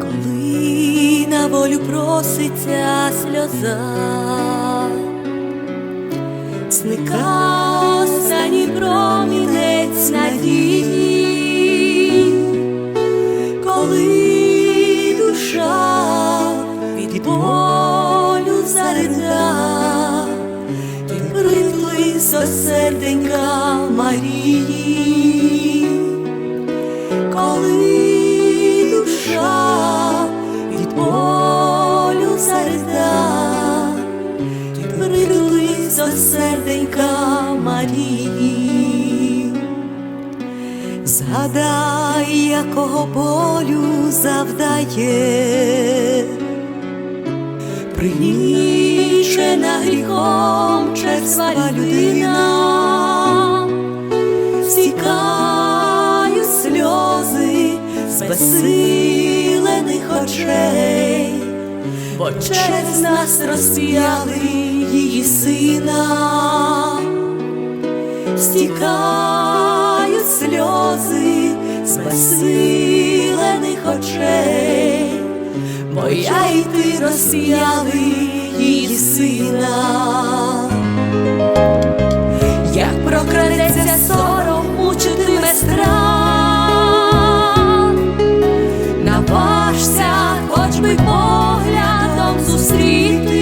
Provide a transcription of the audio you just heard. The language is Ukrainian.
Коли на волю проситься сльоза, зника останній промінець серденька Марії, коли душа від болю зарида, ти приплис до серденька Марії. Згадай, якого болю завдає, пригнічена гріхом черства людина, стікають сльози з безсилених очей, бо через нас розп'яли її сина. Стікають сльози з безсилених очей, бо я й ти розсіяли її сина, як прокрадеться сором, мучитиме страх, наважся, хоч би поглядом зустрітись